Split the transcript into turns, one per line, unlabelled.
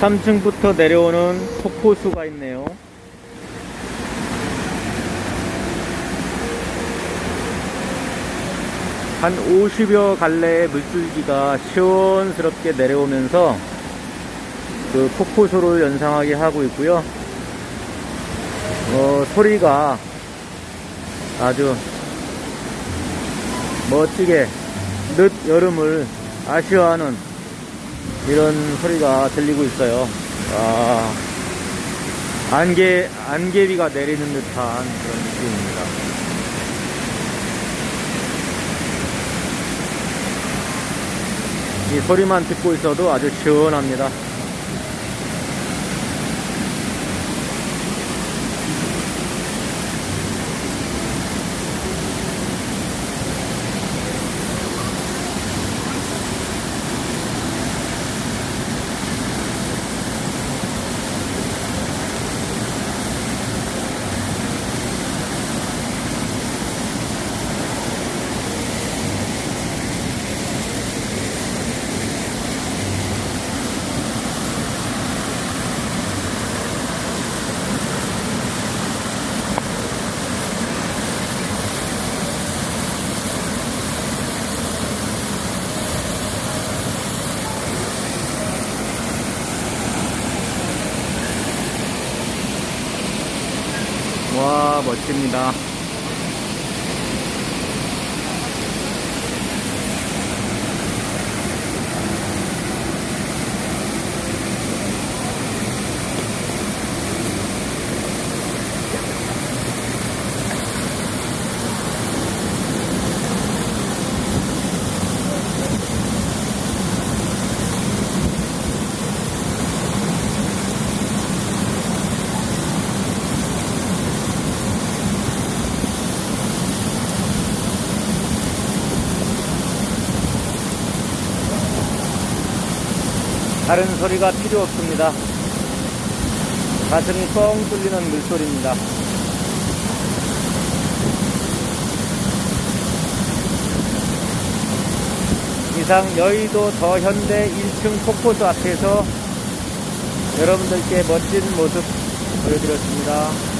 3층부터 내려오는 폭포수가 있네요. 한 50여 갈래의 물줄기가 시원스럽게 내려오면서 그 폭포수를 연상하게 하고 있고요. 어, 소리가 아주 멋지게 늦 여름을 아쉬워하는 이런 소리가 들리고 있어요. 아, 안개, 안개비가 내리는 듯한 그런 느낌입니다. 이 소리만 듣고 있어도 아주 시원합니다. 와, 멋집니다. 다른 소리가 필요 없습니다. 가슴이 뻥 뚫리는 물소리입니다. 이상 여의도 더현대 1층 폭포수 앞에서 여러분들께 멋진 모습 보여드렸습니다.